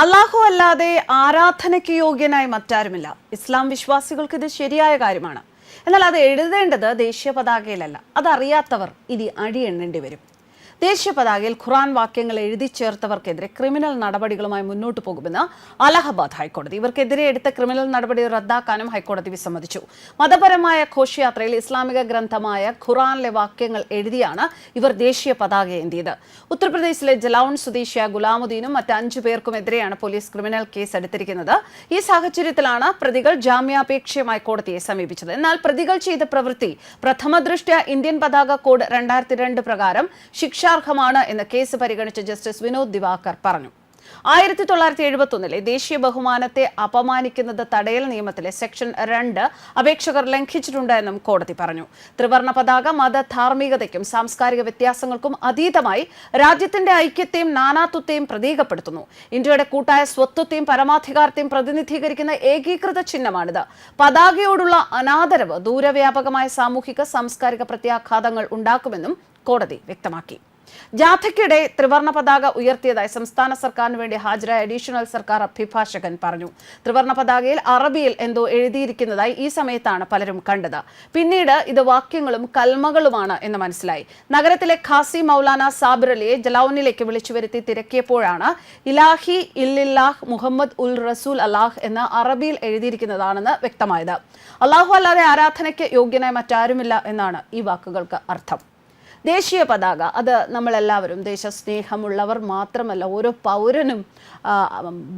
അള്ളാഹു അല്ലാതെ ആരാധനയ്ക്ക് യോഗ്യനായി മറ്റാരുമില്ല. ഇസ്ലാം വിശ്വാസികൾക്ക് ഇത് ശരിയായ കാര്യമാണ്. എന്നാൽ അത് എഴുതേണ്ടത് ദേശീയ പതാകയിലല്ല. അതറിയാത്തവർ ഇനി അടിയെണ്ണേണ്ടി വരും. ദേശീയ പതാകയിൽ ഖുറാൻ വാക്യങ്ങൾ എഴുതി ചേർത്തവർക്കെതിരെ ക്രിമിനൽ നടപടികളുമായി മുന്നോട്ട് പോകുമെന്ന് അലഹബാദ് ഹൈക്കോടതി. ഇവർക്കെതിരെ എടുത്ത ക്രിമിനൽ നടപടി റദ്ദാക്കാനും ഹൈക്കോടതി വിസമ്മതിച്ചു. മതപരമായ ഘോഷയാത്രയിൽ ഇസ്ലാമിക ഗ്രന്ഥമായ ഖുറാനിലെ വാക്യങ്ങൾ എഴുതിയാണ് ഇവർ ദേശീയ പതാക ഏന്തിയത്. ഉത്തർപ്രദേശിലെ ജലൌൺ സ്വദേശിയായ ഗുലാമുദ്ദീനും മറ്റ് അഞ്ചു പേർക്കുമെതിരെയാണ് പോലീസ് ക്രിമിനൽ കേസ് എടുത്തിരിക്കുന്നത്. ഈ സാഹചര്യത്തിലാണ് പ്രതികൾ ജാമ്യാപേക്ഷയുമായി കോടതിയെ സമീപിച്ചത്. എന്നാൽ പ്രതികൾ ചെയ്ത പ്രവൃത്തി പ്രഥമ ദൃഷ്ട്യ ഇന്ത്യൻ പതാക കോഡ് രണ്ടായിരത്തി രണ്ട് പ്രകാരം ശിക്ഷാർഹമാണ് എന്ന് കേസ് പരിഗണിച്ച ജസ്റ്റിസ് വിനോദ് ദിവാകർ പറഞ്ഞു. ആയിരത്തി തൊള്ളായിരത്തി എഴുപത്തി ഒന്നിലെ ദേശീയ ബഹുമാനത്തെ അപമാനിക്കുന്നത് തടയൽ നിയമത്തിലെ സെക്ഷൻ രണ്ട് അപേക്ഷകർ ലംഘിച്ചിട്ടുണ്ട് എന്നും കോടതി പറഞ്ഞു. ത്രിവർണ പതാക മത ധാർമ്മികതയ്ക്കും സാംസ്കാരിക വ്യത്യാസങ്ങൾക്കും അതീതമായി രാജ്യത്തിന്റെ ഐക്യത്തെയും നാനാത്വത്തെയും പ്രതീകപ്പെടുത്തുന്നു. ഇന്ത്യയുടെ കൂട്ടായ സ്വത്വത്തെയും പരമാധികാരത്തെയും പ്രതിനിധീകരിക്കുന്ന ഏകീകൃത ചിഹ്നമാണിത്. പതാകയോടുള്ള അനാദരവ് ദൂരവ്യാപകമായ സാമൂഹിക സാംസ്കാരിക പ്രത്യാഘാതങ്ങൾ ഉണ്ടാക്കുമെന്നും കോടതി വ്യക്തമാക്കി. ജാഥയ്ക്കിടെ ത്രിവർണ പതാക ഉയർത്തിയതായി സംസ്ഥാന സർക്കാരിന് വേണ്ടി ഹാജരായ അഡീഷണൽ സർക്കാർ അഭിഭാഷകൻ പറഞ്ഞു. ത്രിവർണ പതാകയിൽ അറബിയിൽ എന്തോ എഴുതിയിരിക്കുന്നതായി ഈ സമയത്താണ് പലരും കണ്ടത്. പിന്നീട് ഇത് വാക്യങ്ങളും കൽമകളുമാണ് എന്ന് മനസ്സിലായി. നഗരത്തിലെ ഖാസി മൗലാന സാബിർ അലിയെ ജലൌനിലേക്ക് വിളിച്ചു വരുത്തി തിരക്കിയപ്പോഴാണ് ഇലാഹി ഇല്ലില്ലാഹ് മുഹമ്മദ് ഉൽ റസൂൽ അല്ലാഹ് എന്ന് അറബിയിൽ എഴുതിയിരിക്കുന്നതാണെന്ന് വ്യക്തമായത്. അള്ളാഹു അല്ലാതെ ആരാധനയ്ക്ക് യോഗ്യനായ മറ്റാരുമില്ല എന്നാണ് ഈ വാക്കുകൾക്ക് അർത്ഥം. ദേശീയ പതാക അത് നമ്മളെല്ലാവരും ദേശസ്നേഹമുള്ളവർ മാത്രമല്ല ഓരോ പൗരനും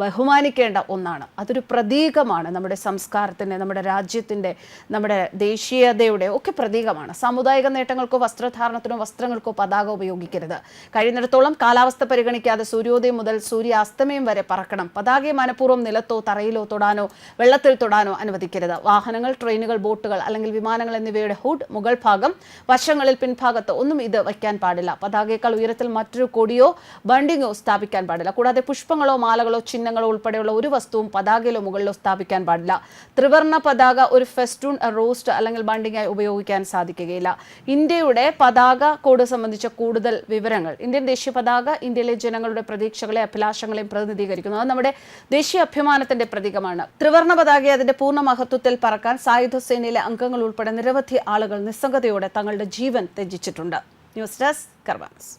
ബഹുമാനിക്കേണ്ട ഒന്നാണ്. അതൊരു പ്രതീകമാണ് നമ്മുടെ സംസ്കാരത്തിന്റെ നമ്മുടെ രാജ്യത്തിന്റെ നമ്മുടെ ദേശീയതയുടെ ഒക്കെ പ്രതീകമാണ്. സാമുദായിക നേട്ടങ്ങൾക്കോ വസ്ത്രധാരണത്തിനോ വസ്ത്രങ്ങൾക്കോ പതാക ഉപയോഗിക്കരുത്. കഴിയുന്നിടത്തോളം കാലാവസ്ഥ പരിഗണിക്കാതെ സൂര്യോദയം മുതൽ സൂര്യാസ്തമയം വരെ പറക്കണം. പതാകയെ മനഃപൂർവം നിലത്തോ തറയിലോ തൊടാനോ വെള്ളത്തിൽ തൊടാനോ അനുവദിക്കരുത്. വാഹനങ്ങൾ ട്രെയിനുകൾ ബോട്ടുകൾ അല്ലെങ്കിൽ വിമാനങ്ങൾ എന്നിവയുടെ ഹുഡ് മുകൾ ഭാഗം വശങ്ങളിൽ പിൻഭാഗത്ത് ഒന്നും ഇത് വയ്ക്കാൻ പാടില്ല. പതാകയേക്കാൾ ഉയരത്തിൽ മറ്റൊരു കൊടിയോ ബണ്ടിങ്ങോ സ്ഥാപിക്കാൻ പാടില്ല. കൂടാതെ പുഷ്പങ്ങളോ മാലകളോ ചിഹ്നങ്ങളോ ഉൾപ്പെടെയുള്ള ഒരു വസ്തുവും പതാകയിലോ മുകളിലോ സ്ഥാപിക്കാൻ പാടില്ല. ത്രിവർണ പതാക ഒരു ഫെസ്റ്റൂൺ റോസ്റ്റ് അല്ലെങ്കിൽ ബണ്ടിങ്ങായി ഉപയോഗിക്കാൻ സാധിക്കുകയില്ല. ഇന്ത്യയുടെ പതാക കോഡ് സംബന്ധിച്ച കൂടുതൽ വിവരങ്ങൾ. ഇന്ത്യൻ ദേശീയ പതാക ഇന്ത്യയിലെ ജനങ്ങളുടെ പ്രതീക്ഷകളെ അഭിലാഷങ്ങളെയും പ്രതിനിധീകരിക്കുന്നു. അത് നമ്മുടെ ദേശീയ അഭിമാനത്തിന്റെ പ്രതീകമാണ്. ത്രിവർണ പതാകയെ അതിന്റെ പൂർണ മഹത്വത്തിൽ പറക്കാൻ സായുധ സേനയിലെ അംഗങ്ങൾ ഉൾപ്പെടെ നിരവധി ആളുകൾ നിസ്സംഗതയോടെ തങ്ങളുടെ ജീവൻ ത്യജിച്ചിട്ടുണ്ട്. News desk കർവാൻസ്